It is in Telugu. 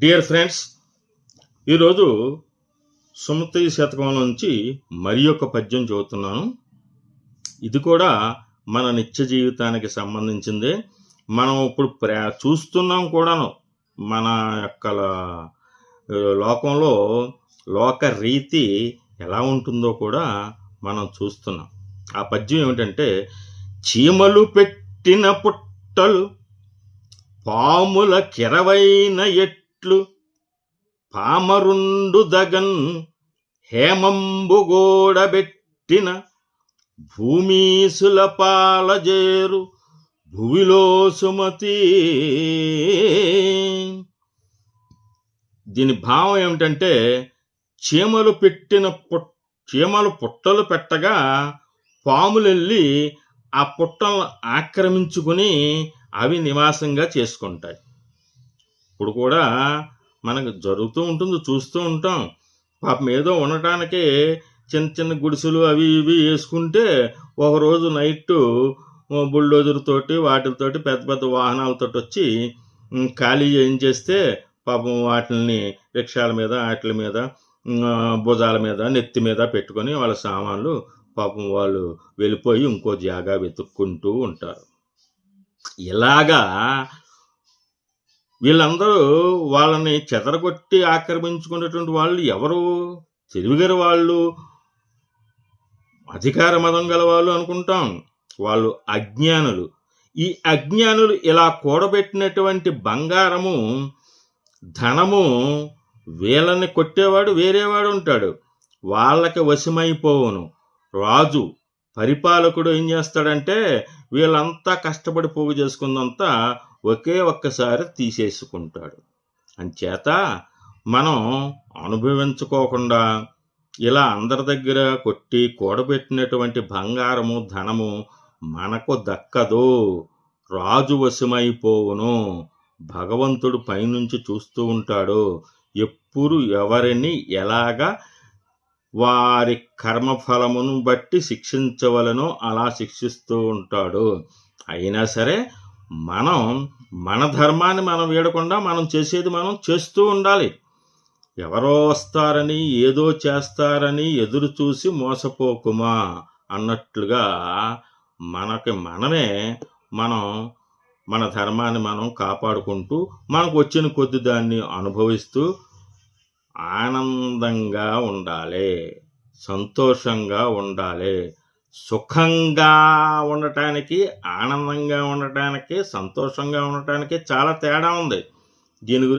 డియర్ ఫ్రెండ్స్ ఈరోజు సుమతి శతకం నుంచి మరి ఒక పద్యం చదువుతున్నాను. ఇది కూడా మన నిత్య జీవితానికి సంబంధించిందే. మనం ఇప్పుడు ప్రా చూస్తున్నాం కూడాను మన యొక్క లోకంలో లోక రీతి ఎలా ఉంటుందో కూడా మనం చూస్తున్నాం. ఆ పద్యం ఏమిటంటే చీమలు పెట్టిన పుట్టలు పాముల కెరవైన ఎట్లు పామరుండు దగన్ హేమంబుగోడబెట్టిన భూమీసుల పాలజేరు భువిలో సుమతి. దీని భావం ఏమిటంటే చీమలు పెట్టిన పుట్ చీమలు పుట్టలు పెట్టగా పాములు వెళ్ళి ఆ పుట్టలను ఆక్రమించుకుని అవి నివాసంగా చేసుకుంటాయి. ఇప్పుడు కూడా మనకు జరుగుతూ ఉంటుంది చూస్తూ ఉంటాం. పాపం ఏదో ఉండటానికి చిన్న చిన్న గుడిసెలు అవి ఇవి వేసుకుంటే ఒకరోజు నైట్ బుల్డోజర్తోటి వాటితోటి పెద్ద పెద్ద వాహనాలతోటి వచ్చి ఖాళీ చేయించేస్తే పాపం వాటిని రిక్షాల మీద వాటి మీద భుజాల మీద నెత్తి మీద పెట్టుకొని వాళ్ళ సామాన్లు పాపం వాళ్ళు వెళ్ళిపోయి ఇంకో జాగా వెతుక్కుంటూ ఉంటారు. ఇలాగా వీళ్ళందరూ వాళ్ళని చెదరగొట్టి ఆక్రమించుకునేటువంటి వాళ్ళు ఎవరు? తెలివిగల వాళ్ళు అధికార మతం గల వాళ్ళు అనుకుంటాం. వాళ్ళు అజ్ఞానులు. ఈ అజ్ఞానులు ఇలా కూడబెట్టినటువంటి బంగారము ధనము వీళ్ళని కొట్టేవాడు వేరేవాడు ఉంటాడు. వాళ్ళకి వశమైపోవును. రాజు పరిపాలకుడు ఏం చేస్తాడంటే వీళ్ళంతా కష్టపడి పోగు చేసుకుందంతా ఒకే ఒక్కసారి తీసేసుకుంటాడు. అంచేత మనం అనుభవించుకోకుండా ఇలా అందరి దగ్గర కొట్టి కూడబెట్టినటువంటి బంగారము ధనము మనకు దక్కదు. రాజు వశమైపోవును. భగవంతుడు పైనుంచి చూస్తూ ఉంటాడు. ఎప్పుడు ఎవరిని ఎలాగా వారి కర్మఫలమును బట్టి శిక్షించవలనో అలా శిక్షిస్తూ ఉంటాడు. అయినా సరే మనం మన ధర్మాన్ని మనం వీడకుండా మనం చేసేది మనం చేస్తూ ఉండాలి. ఎవరో వస్తారని ఏదో చేస్తారని ఎదురు చూసి మోసపోకుమా అన్నట్లుగా మనకి మనమే మనం మన ధర్మాన్ని మనం కాపాడుకుంటూ మనకు వచ్చిన కొద్ది దాన్ని అనుభవిస్తూ ఆనందంగా ఉండాలి సంతోషంగా ఉండాలి. సుఖంగా ఉండటానికి ఆనందంగా ఉండటానికి సంతోషంగా ఉండటానికి చాలా తేడా ఉంది. దీని గురించి